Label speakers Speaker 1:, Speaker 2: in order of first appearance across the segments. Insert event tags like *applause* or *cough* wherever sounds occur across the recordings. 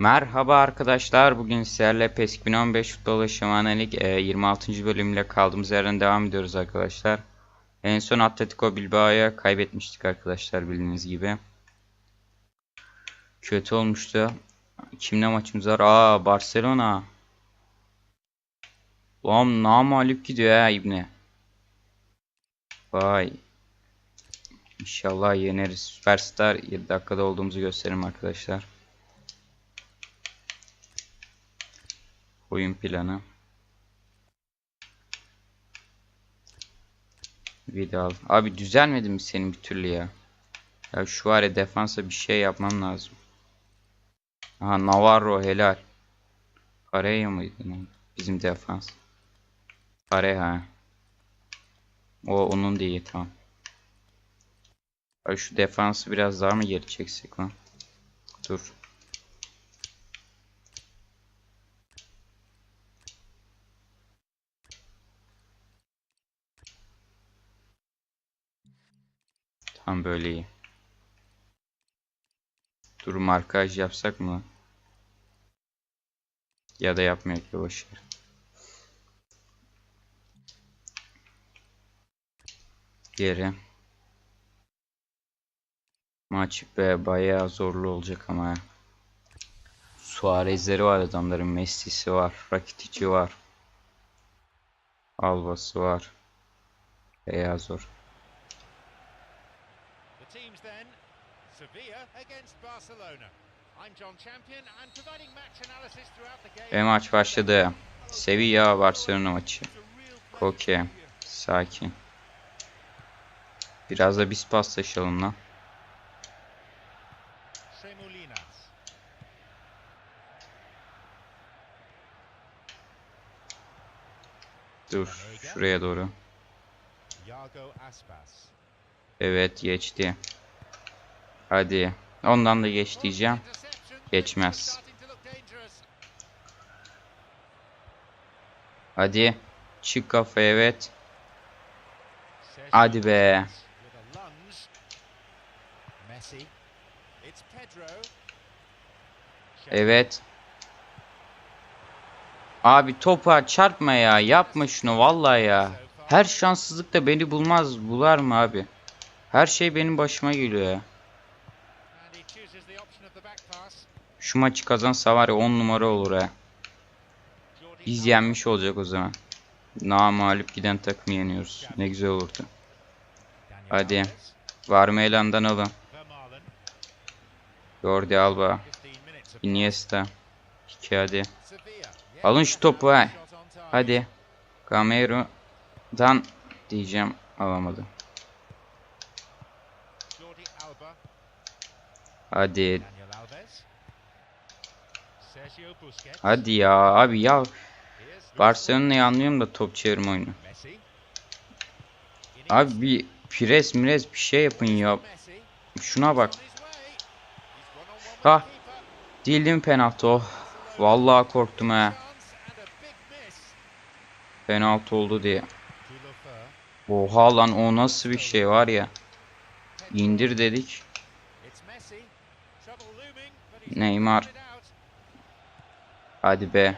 Speaker 1: Merhaba arkadaşlar. Bugün sizlerle PES 2015 Futbol Şamana Lig e, 26. bölümle kaldığımız yerden devam ediyoruz arkadaşlar. En son Atletico Bilbao'ya kaybetmiştik arkadaşlar bildiğiniz gibi. Kötü olmuştu. Kimle maçımız var? Aa Barcelona. Lan namalip gidiyor ha İbni. Vay. İnşallah yeneriz. Süperstar 7 dakikada olduğumuzu gösteririm arkadaşlar. Oyun planı. Vidal. Abi düzelmedi mi senin bir türlü ya? Ya şu ara defansa bir şey yapmam lazım. Aha Navarro helal. Pareja mıydı lan? Bizim defans. Pareja. O onun değil tamam. Abi şu defansı biraz daha mı geri çeksek lan? Dur. Tam böyle iyi. Dur markaj yapsak mı? Ya da yapmayak ya boşver. Geri. Maç be bayağı zorlu olacak ama. Suarez'leri var adamların. Messi'si var. Rakitic'i var. Alba'sı var. Bayağı zor.
Speaker 2: Then, Sevilla against Barcelona. I'm John Champion and providing match analysis throughout the game.
Speaker 1: Ve maç başladı. Sevilla Barcelona maçı. Koke. Sakin. Biraz da biz paslaşalım lan. Dur. Şuraya doğru. Evet geçti. Hadi. Ondan da geç diyeceğim. Geçmez. Hadi. Çık kafa evet. Hadi be. Evet. Abi topa çarpma ya. Yapma şunu vallahi ya. Her şanssızlık da beni bulmaz. Bular mı abi? Her şey benim başıma geliyor ya.
Speaker 2: And he chooses the option of the back pass.
Speaker 1: Şu maçı kazansa var ya 10 numara olur ha. Biz yenmiş olacak o zaman. Namalip giden takımı yeniyoruz. Ne güzel olurdu. Hadi.
Speaker 2: Alves.
Speaker 1: Varmelan'dan alın.
Speaker 2: Vermaelen.
Speaker 1: Jordi Alba.
Speaker 2: 15 minutes of
Speaker 1: Iniesta. 2 hadi. Alın şu topu ha. Hadi. Gamero'dan diyeceğim. Alamadı.
Speaker 2: Jordi Alba.
Speaker 1: Hadi. Hadi ya abi ya. Barcelona'yı anlıyorum da top çevirme oyunu. Abi bir pres mires bir şey yapın ya. Şuna bak. Ha. mi penaltı oh. Vallahi korktum ha. Penaltı oldu diye. Oha lan o nasıl bir şey var ya. İndir dedik. Neymar. Hadi be.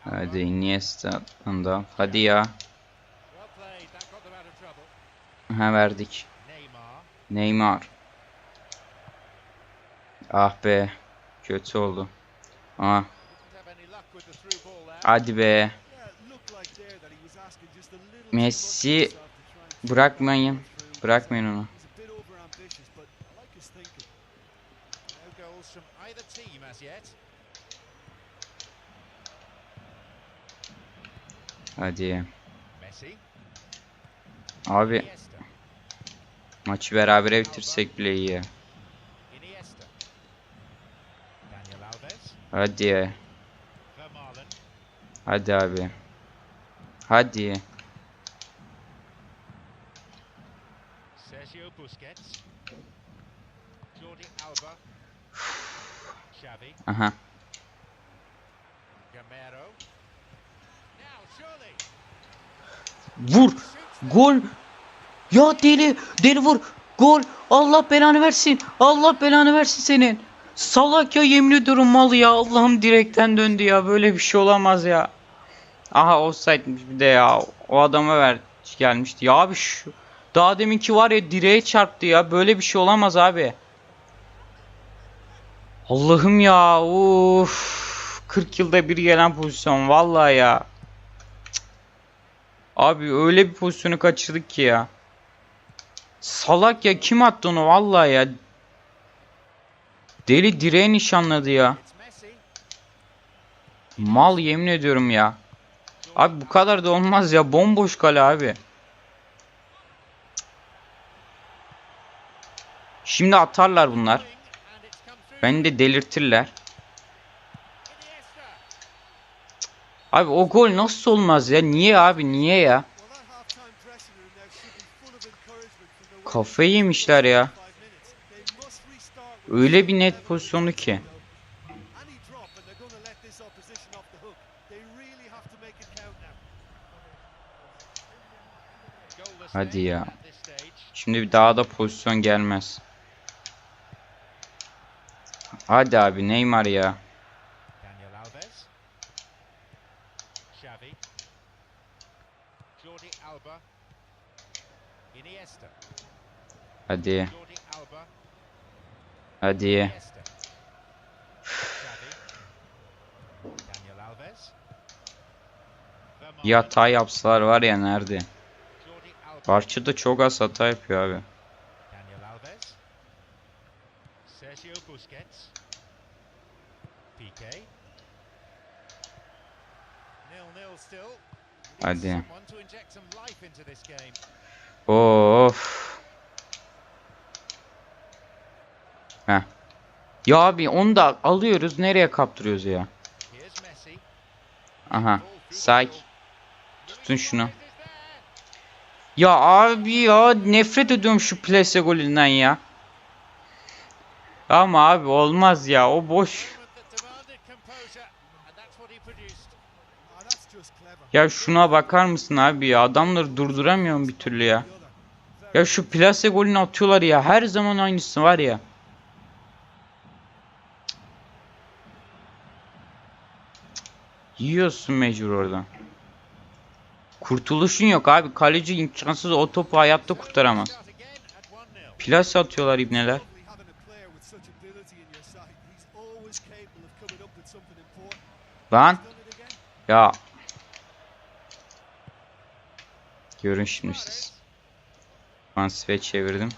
Speaker 1: Hadi Iniesta'dan da. Hadi ya. Ha verdik.
Speaker 2: Neymar.
Speaker 1: Ah be. Kötü oldu.
Speaker 2: There.
Speaker 1: Hadi be. Messi bırakmayın. Bırakmayın onu. Hadi. Abi maçı berabere bitirsek bile iyi. Hadi. Hadi abi. Hadi.
Speaker 2: Sergio Busquets. Jordi Alba. Xavi.
Speaker 1: Aha.
Speaker 2: Gamero. Now surely.
Speaker 1: Vur. Gol. Ya deli. Deli vur. Gol. Allah belanı versin. Allah belanı versin senin. Salak ya yemin ediyorum mal ya. Allah'ım direkten döndü ya. Böyle bir şey olamaz ya. Aha offside'miş bir de ya. O adama ver gelmişti. Ya abi şu daha deminki var ya direğe çarptı ya. Böyle bir şey olamaz abi. Allah'ım ya. Uf. 40 yılda bir gelen pozisyon vallahi ya. Cık. Abi öyle bir pozisyonu kaçırdık ki ya. Salak ya kim attı onu vallahi ya. Deli direğe nişanladı ya. Mal yemin ediyorum ya. Abi bu kadar da olmaz ya. Bomboş kale abi. Şimdi atarlar bunlar. Beni de delirtirler. Abi o gol nasıl olmaz ya? Niye abi? Niye ya? Kafayı yemişler ya. Öyle bir net pozisyonu ki. Hadi ya. Şimdi bir daha da pozisyon gelmez. Hadi abi Neymar ya.
Speaker 2: Daniel Alves. Xavi. Jordi Alba. Iniesta.
Speaker 1: Hadi. Hadi. Bir hata yapsalar var ya nerede? Barça da çok az hata yapıyor abi.
Speaker 2: Sergio Busquets. Piqué. Nil-nil still.
Speaker 1: Hadi. Of. Heh. Ya abi onu da alıyoruz nereye kaptırıyoruz ya? Aha.
Speaker 2: Middle.
Speaker 1: Tutun şunu. Ya abi ya nefret ediyorum şu plase golünden ya. Ama abi olmaz ya o boş. Ya şuna bakar mısın abi ya adamları durduramıyorum bir türlü ya. Ya şu plase golünü atıyorlar ya her zaman aynısı var ya. Yiyorsun mecbur oradan. Kurtuluşun yok abi. Kaleci imkansız o topu hayatta kurtaramaz.
Speaker 2: Start again at 1-0.
Speaker 1: Plase atıyorlar ibneler.
Speaker 3: Lovely having
Speaker 1: Görün şimdi siz. Transfer çevirdim.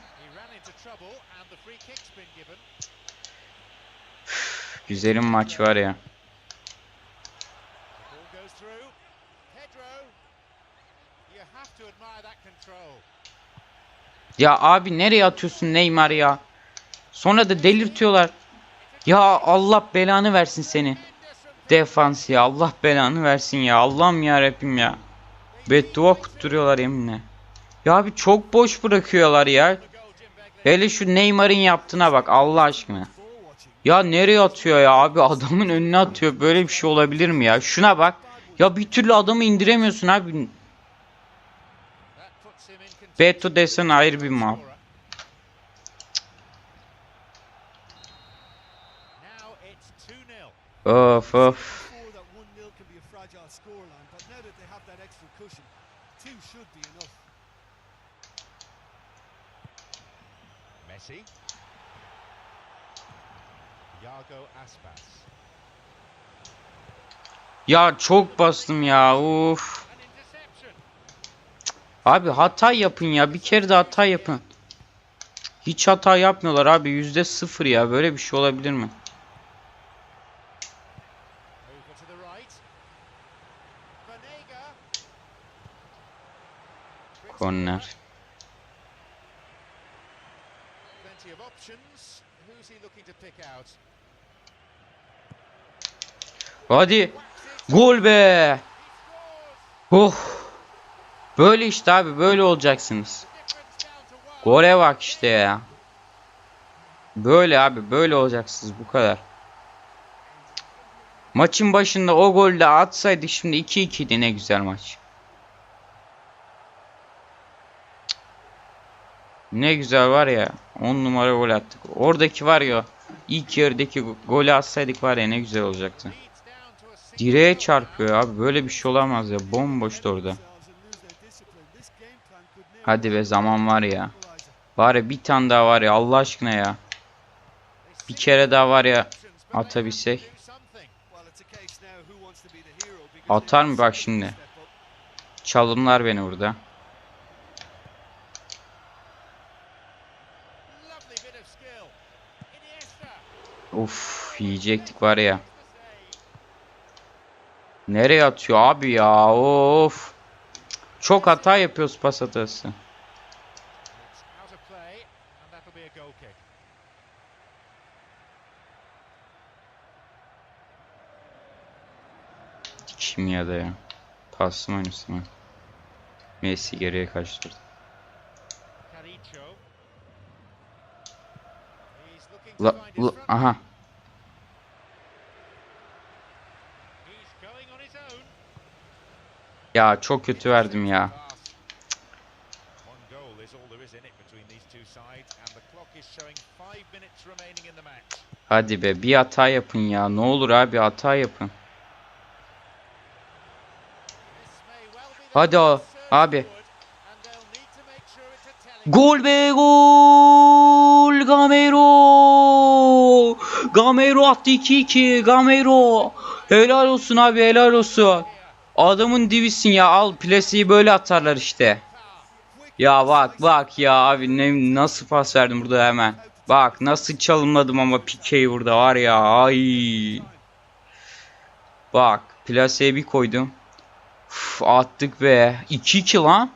Speaker 1: Güzelim maç var ya. Ya abi nereye atıyorsun Neymar ya? Sonra da delirtiyorlar. Ya Allah belanı versin seni. Defans ya Allah belanı versin ya. Allah'ım ya Rabbim ya. Beddua kutturuyorlar yeminle. Ya abi çok boş bırakıyorlar ya. Hele şu Neymar'ın yaptığına bak Allah aşkına. Ya nereye atıyor ya abi *laughs* adamın önüne atıyor. Böyle bir şey olabilir mi ya? Şuna bak. Ya bir türlü adamı indiremiyorsun abi. Beto desen ayrı bir
Speaker 2: 2-0.
Speaker 1: Of of.
Speaker 3: Now that they have that extra cushion, two should be enough.
Speaker 2: Messi. Iago Aspas.
Speaker 1: Ya çok bastım ya. Uf. Abi hata yapın ya. Bir kere de hata yapın. Hiç hata yapmıyorlar abi. Yüzde sıfır ya. Böyle bir şey olabilir mi?
Speaker 2: Out?
Speaker 1: Hadi. Gol be. Oh. Böyle işte abi. Böyle olacaksınız. Gole bak işte ya. Böyle abi. Böyle olacaksınız. Bu kadar. Maçın başında o golde atsaydık şimdi 2-2'ydi ne güzel maç. Ne güzel var ya. 10 numara gol attık. Oradaki var ya. ilk yarıdaki go- golü atsaydık var ya ne güzel olacaktı. Direğe çarpıyor abi. Böyle bir şey olamaz ya. Bomboştu orada. Hadi be zaman var ya. Var ya bir tane daha var ya Allah aşkına ya. Bir kere daha var ya atabilsek. Atar mı bak şimdi? Çalımlar beni burada.
Speaker 2: Of
Speaker 1: yiyecektik var ya. Nereye atıyor abi ya of. Çok hata yapıyoruz pas hatası. Kimyada ya. Pasım oynasın. Messi geriye kaçtırdı. La, la, aha. Ya çok kötü verdim ya. Hadi be bir hata yapın ya. Ne olur abi hata yapın.
Speaker 2: İt's a telling
Speaker 1: Gol be gol! Gamero! Gamero attı 2-2. Gamero! Helal olsun abi helal olsun. Adamın divisin ya al plasiyi böyle atarlar işte. Ya bak bak ya abi ne, nasıl pas verdim burada hemen. Bak nasıl çalımladım ama Pike'yi burada var ya ay. Bak plaseye bir koydum. Uf, attık be. 2-2 lan.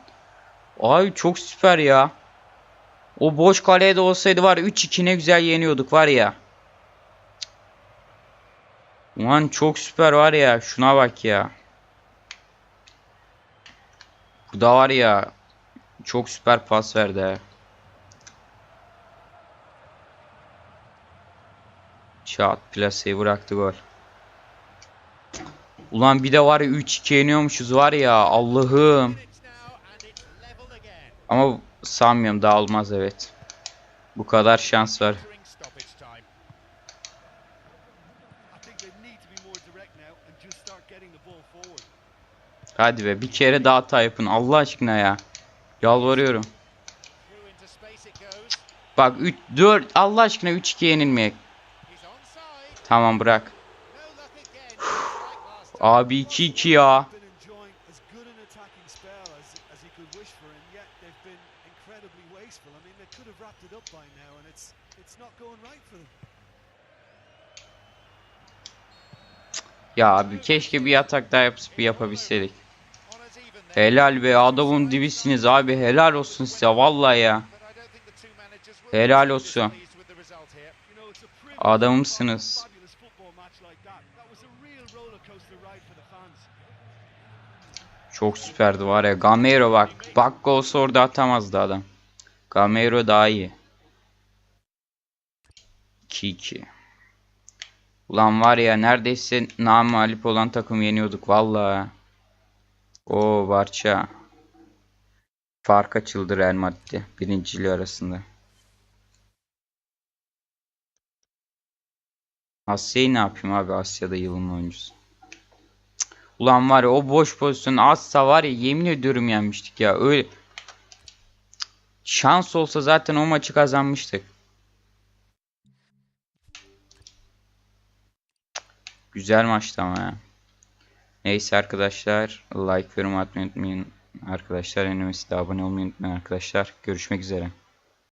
Speaker 1: Ay çok süper ya. O boş kaleye de olsaydı var ya 3-2 ne güzel yeniyorduk var ya. Ulan çok süper var ya. Şuna bak ya. Bu da var ya. Çok süper pas verdi. Çat plaseyi bıraktı gol. Ulan bir de var ya 3-2 yeniyormuşuz var ya Allah'ım. Ama sanmıyorum daha olmaz evet. Bu kadar şans var. Hadi be bir kere daha hata yapın Allah aşkına ya. Yalvarıyorum. Bak 3 4 Allah aşkına 3-2 yenilmeyek. Tamam bırak. Abi 2-2 ya. Ya abi keşke bir atak daha yapıp yapabilseydik.
Speaker 2: Even there,
Speaker 1: Helal be adamın dibisiniz abi helal olsun size vallahi ya.
Speaker 2: but I don't
Speaker 1: Çok süperdi var ya. Gamero bak. Bak olsa orada atamazdı adam. Gamero daha iyi. 2-2. Ulan var ya neredeyse namalip olan takım yeniyorduk vallahi. O Barça. Fark açıldı Real Madrid'de. Birinciliği arasında. Asya'yı ne yapayım abi Asya'da yılın oyuncusu. Ulan var ya o boş pozisyon azsa var ya yemin ediyorum yenmiştik ya. Öyle şans olsa zaten o maçı kazanmıştık. Güzel maçtı ama ya. Neyse arkadaşlar like yorum atmayı unutmayın. Arkadaşlar en de abone olmayı unutmayın arkadaşlar. Görüşmek üzere.